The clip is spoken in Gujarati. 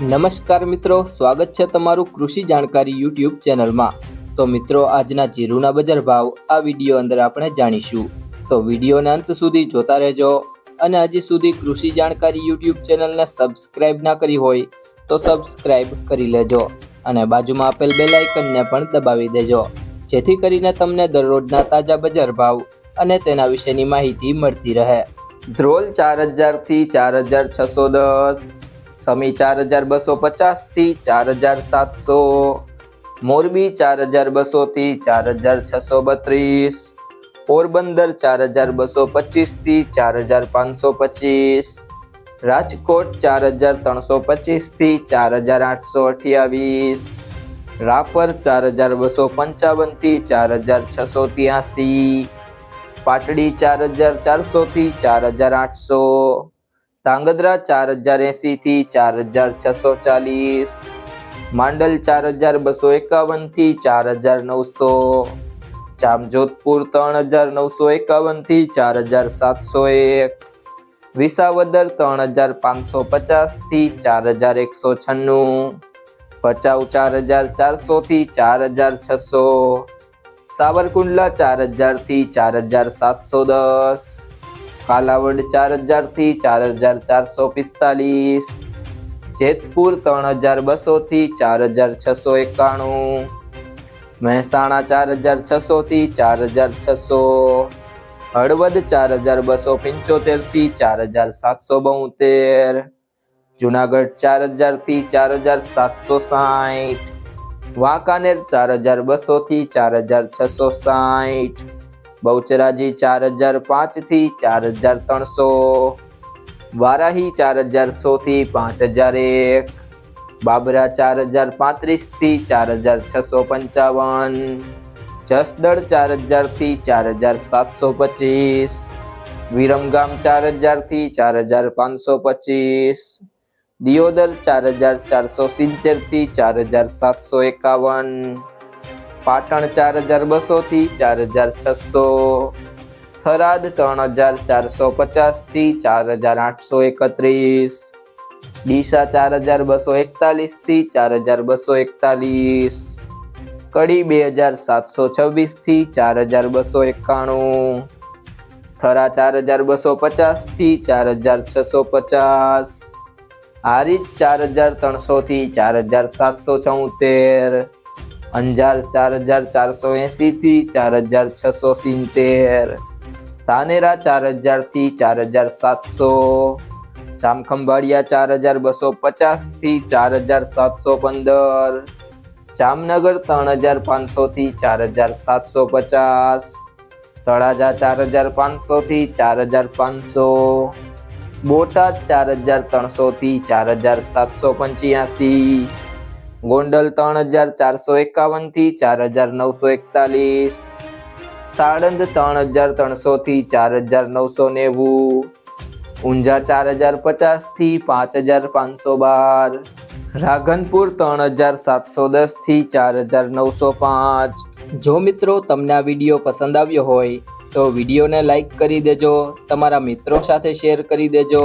નમસ્કાર મિત્રો, સ્વાગત છે તમારું કૃષિ જાણકારી યુટ્યુબ ચેનલમાં. તો મિત્રો, આજના જીરુના બજાર ભાવ આ વીડિયો અંદર આપણે જાણીશું. તો વિડીયોને અંત સુધી જોતા રહેજો અને હજી સુધી કૃષિ જાણકારી યુટ્યુબ ચેનલને સબસ્ક્રાઇબ ના કરી હોય તો સબસ્ક્રાઇબ કરી લેજો અને બાજુમાં આપેલ બેલ આઇકનને પણ દબાવી દેજો. જેથી કરીને તમને દરરોજના તાજા બજાર ભાવ અને તેના વિશેની માહિતી મળતી રહે. ધ્રોલ ચાર હજારથી ચાર હજાર છસો દસ. સમી ચાર હજાર બસો પચાસથી ચાર હજાર સાતસો મોરબી ચાર હજાર બસોથી ચાર હજાર છસો બત્રીસ પોરબંદર ચાર હજાર બસો પચીસથી ચાર હજાર પાંચસો પચીસ રાજકોટ ચાર હજાર ત્રણસો પચીસથી ચાર હજાર આઠસો અઠ્યાવીસ રાપર ચાર હજાર બસો પંચાવનથી ચાર હજાર છસો ત્યાસી પાટડી ચાર હજાર ચારસોથી ચાર હજાર આઠસો ધાંગધ્રા ચાર હજાર એંસીથી ચાર હજાર છસો ચાલીસ. માંડલ ચાર હજાર બસો એકાવનથી ચાર હજાર નવસો. જામજોધપુર ત્રણ હજાર નવસો એકાવનથી ચાર હજાર સાતસો એક. વિસાવદર ત્રણ હજાર પાંચસો પચાસથી ચાર હજાર એકસો છન્નું. ભચાઉ ચાર હજાર ચારસોથી ચાર હજાર છસો. સાવરકુંડલા ચાર હજારથી ચાર હજાર સાતસો દસ. કાલાવડ ચાર હજારથી ચાર હજાર ચારસો પિસ્તાલીસ જેતપુર ત્રણ હજાર બસોથી ચાર હજાર છસો એકાણું મહેસાણા ચાર હજાર છસોથી ચાર હજાર છસો હળવદ ચાર હજાર બસો પંચોતેરથી ચાર હજાર સાતસો બોતેર જુનાગઢ ચાર હજારથી ચાર હજાર સાતસો સાઠ વાંકાનેર ચાર હજાર બસોથી ચાર હજાર છસો સાઠ બહુચરાજી ચાર હજાર પાંચથી ચાર હજાર ત્રણસો. વારાહી ચાર હજાર સોથી પાંચ હજાર એક. બાબરા ચાર હજાર પાંત્રીસથી ચાર હજાર છસો પંચાવન. જસદળ ચાર હજારથી ચાર હજાર સાતસો પચીસ. વિરમગામ ચાર હજારથી ચાર હજાર પાંચસો પચીસ. દિયોદર ચાર હજાર ચારસો સિત્તેરથી ચાર હજાર સાતસો એકાવન. પાટણ ચાર હજાર બસોથી ચાર હજાર છસો થરાદ ત્રણ હજાર ચારસો પચાસથી ચાર હજાર આઠસો એકત્રીસ ડીસા ચાર હજાર બસો એકતાલીસથી ચાર હજાર બસો એકતાલીસ કડી બે હજાર સાતસો છવ્વીસથી ચાર હજાર બસો એકાણું થરા ચાર હજાર બસો પચાસથી ચાર હજાર છસો પચાસ હારીજ ચાર હજાર ત્રણસોથી ચાર હજાર સાતસો ચૌતેર અંજાર ચાર હજાર ચારસો એંસીથી ચાર હજાર છસો સિત્તેર. ધાનેરા ચાર હજારથી ચાર હજાર સાતસો. જામખંભાળિયા ચાર હજાર બસો પચાસથી ચાર હજાર સાતસો પંદર. જામનગર ત્રણ હજાર પાંચસોથી ચાર હજાર સાતસો પચાસ. તળાજા ચાર હજાર પાંચસોથી ચાર હજાર પાંચસો. બોટાદ ચાર હજાર ત્રણસોથી ચાર હજાર સાતસો પંચ્યાસી. ગોંડલ ત્રણ હજાર ચારસો એકાવનથી ચાર હજાર નવસો એકતાલીસ. સાણંદ ત્રણ હજાર ત્રણસોથી ચાર હજાર નવસો નેવું. ઊંઝા ચાર હજાર પચાસથી પાંચ હજાર પાંચસો બાર. રાધનપુર ત્રણ હજાર સાતસો દસથી ચાર હજાર નવસો પાંચ. જો મિત્રો તમને આ વીડિયો પસંદ આવ્યો હોય, તો વિડીયોને લાઈક કરી દેજો, તમારા મિત્રો સાથે શેર કરી દેજો.